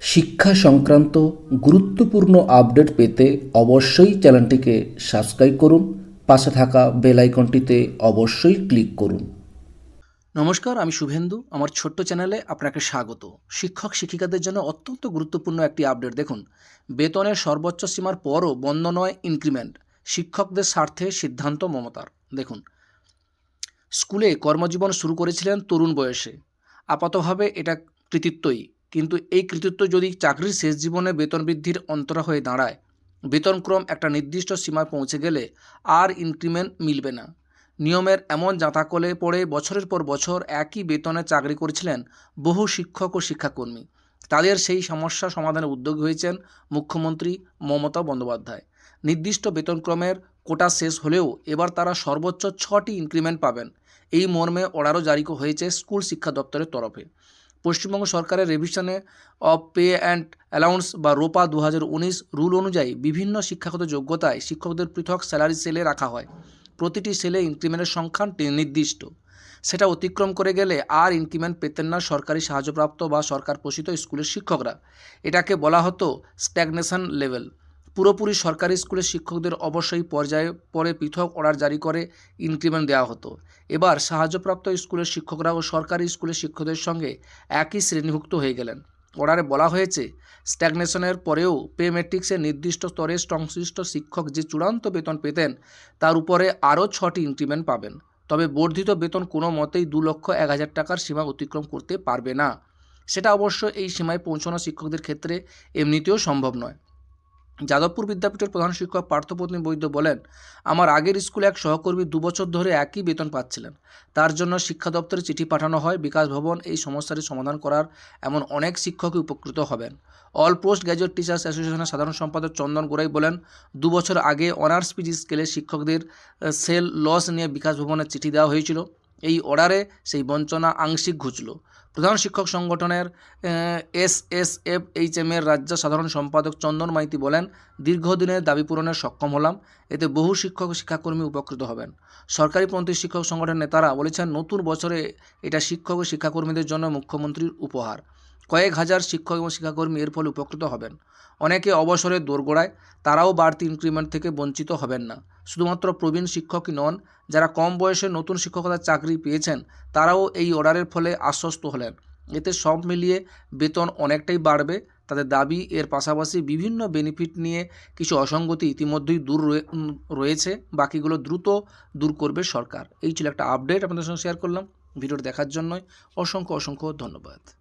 শিক্ষা সংক্রান্ত গুরুত্বপূর্ণ আপডেট পেতে অবশ্যই চ্যানেলটিকে সাবস্ক্রাইব করুন, পাশে থাকা বেল আইকনটিতে অবশ্যই ক্লিক করুন। নমস্কার, আমি শুভেন্দু। আমার ছোট্ট চ্যানেলে আপনাকে স্বাগত। শিক্ষক শিক্ষিকাদের জন্য অত্যন্ত গুরুত্বপূর্ণ একটি আপডেট। দেখুন, বেতনের সর্বোচ্চ সীমার পরও বন্ধ নয়, ইনক্রিমেন্ট। শিক্ষকদের স্বার্থে সিদ্ধান্ত মমতার। দেখুন, স্কুলে কর্মজীবন শুরু করেছিলেন তরুণ বয়সে। আপাতভাবে এটা কৃতিত্বই। কিন্তু এই কৃতিত্ব যদি চাকরির শেষ জীবনে বেতন বৃদ্ধির অন্তরা হয়ে দাঁড়ায়, বেতনক্রম একটা নির্দিষ্ট সীমায় পৌঁছে গেলে আর ইনক্রিমেন্ট মিলবে না। নিয়মের এমন জাঁতাকলে পড়ে বছরের পর বছর একই বেতনে চাকরি করেছিলেন বহু শিক্ষক ও শিক্ষাকর্মী। তাদের সেই সমস্যা সমাধানে উদ্যোগ হয়েছেন মুখ্যমন্ত্রী মমতা বন্দ্যোপাধ্যায়। নির্দিষ্ট বেতনক্রমের কোটা শেষ হলেও এবার তারা সর্বোচ্চ ছটি ইনক্রিমেন্ট পাবেন। এই মর্মে অর্ডারও জারি হয়েছে স্কুল শিক্ষা দপ্তরের তরফে। পশ্চিমবঙ্গ সরকারের রেভিশনে অফ পে অ্যান্ড অ্যালাউন্স বা রোপা দু হাজার উনিশ রুল অনুযায়ী বিভিন্ন শিক্ষাগত যোগ্যতায় শিক্ষকদের পৃথক স্যালারি সেলে রাখা হয়। প্রতিটি সেলে ইনক্রিমেন্টের সংখ্যা নির্দিষ্ট। সেটা অতিক্রম করে গেলে আর ইনক্রিমেন্ট পেতেন না সরকারি সাহায্যপ্রাপ্ত বা সরকার পোষিত স্কুলের শিক্ষকরা। এটাকে বলা হতো স্ট্যাগনেশন লেভেল পুরোপুরি সরকারি স্কুলের শিক্ষকদের অবশ্যই পর্যায়ে পরে পৃথক অর্ডার জারি করে ইনক্রিমেন্ট দেওয়া হতো। এবার সাহায্যপ্রাপ্ত স্কুলের শিক্ষকরা ও সরকারি স্কুলের শিক্ষকদের সঙ্গে একই শ্রেণীভুক্ত হয়ে গেলেন। অর্ডারে বলা হয়েছে, স্ট্যাগনেশনের পরেও পে ম্যাট্রিক্সের নির্দিষ্ট স্তরে সংশ্লিষ্ট শিক্ষক যে চূড়ান্ত বেতন পেতেন, তার উপরে আরও ছটি ইনক্রিমেন্ট পাবেন। তবে বর্ধিত বেতন কোনো মতেই দু লক্ষ এক হাজার টাকার সীমা অতিক্রম করতে পারবে না। সেটা অবশ্য এই সীমায় পৌঁছানো শিক্ষকদের ক্ষেত্রে এমনিতেও সম্ভব নয়। যাদবপুর বিদ্যাপীঠের প্রধান শিক্ষক পার্থপত্নী বৈদ্য বলেন, আমার আগের স্কুলে এক সহকর্মী দু বছর ধরে একই বেতন পাচ্ছিলেন। তার জন্য শিক্ষা দপ্তরে চিঠি পাঠানো হয়, বিকাশ ভবন এই সমস্যাটি সমাধান করার এমন অনেক শিক্ষকই উপকৃত হবেন। অল পোস্ট গ্র্যাজুয়েট টিচার্স অ্যাসোসিয়েশনের সাধারণ সম্পাদক চন্দন গোড়াই বলেন, দু বছর আগে অনার্স পিজি স্কেলে শিক্ষকদের সেল লস নিয়ে বিকাশ ভবনের চিঠি দেওয়া হয়েছিল। এই অর্ডারে সেই বঞ্চনা আংশিক ঘুচল। প্রধান শিক্ষক সংগঠনের S S F H M এর রাজ্য সাধারণ সম্পাদক চন্দন মাইতি বলেন, দীর্ঘদিনের দাবি পূরণে সক্ষম হলাম। এতে বহু শিক্ষক শিক্ষাকর্মী উপকৃত হবেন। সরকারিপন্থী শিক্ষক সংগঠনের নেতারা বলেছেন, নতুন বছরে এটা শিক্ষক ও শিক্ষাকর্মীদের জন্য মুখ্যমন্ত্রীর উপহার। কয়েক হাজার শিক্ষক এবং শিক্ষাকর্মী এর ফলে উপকৃত হবেন। অনেকে অবসরে দোরগোড়ায়, তারাও বাড়তি ইনক্রিমেন্ট থেকে বঞ্চিত হবেন না। শুধুমাত্র প্রবীণ শিক্ষকই নন, যারা কম বয়সে নতুন শিক্ষকতার চাকরি পেয়েছেন, তারাও এই অর্ডারের ফলে আশ্বস্ত হলেন। এতে সব মিলিয়ে বেতন অনেকটাই বাড়বে। তাদের দাবি, এর পাশাপাশি বিভিন্ন বেনিফিট নিয়ে কিছু অসঙ্গতি ইতিমধ্যেই দূর রয়ে- রয়েছে। বাকিগুলো দ্রুত দূর করবে সরকার। এই ছিল একটা আপডেট আপনাদের সঙ্গে শেয়ার করলাম। ভিডিওটি দেখার জন্যই অসংখ্য অসংখ্য ধন্যবাদ।